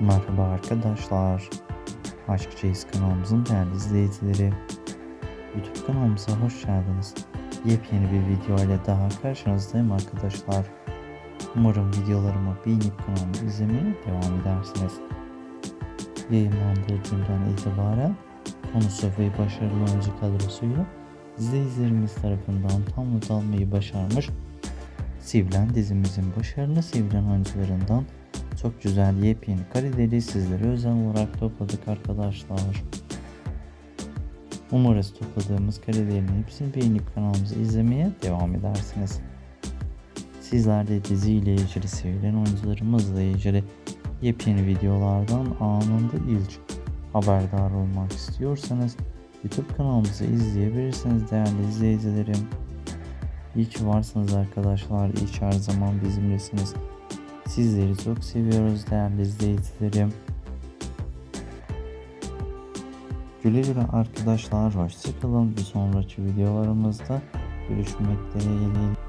Merhaba arkadaşlar. Aşkçıyız kanalımızın değerli izleyicileri. YouTube kanalımıza hoş geldiniz. Yepyeni bir video ile daha karşınızdayım arkadaşlar. Umarım videolarımı beğenip kanalımı izlemeye devam edersiniz. Yayınlandığı günden itibaren konusu ve başarılı oyuncu kadrosuyla izleyicilerimiz tarafından tam not almayı başarmış Sivlen dizimizin başarılı Sivlen oyuncularından çok güzel yepyeni kareleri sizlere özel olarak topladık arkadaşlar. Umarız topladığımız karelerin hepsini beğenip kanalımızı izlemeye devam edersiniz. Sizler de diziyle ilgili sevilen oyuncularımızla ilgili yepyeni videolardan anında ilk haberdar olmak istiyorsanız YouTube kanalımızı izleyebilirsiniz değerli izleyicilerim. İyi ki varsınız arkadaşlar. İyi ki her zaman bizimlesiniz. Sizleri çok seviyoruz değerli izleyicilerim. Güle güle arkadaşlar. Hoşçakalın. Bir sonraki videolarımızda görüşmek dileğiyle.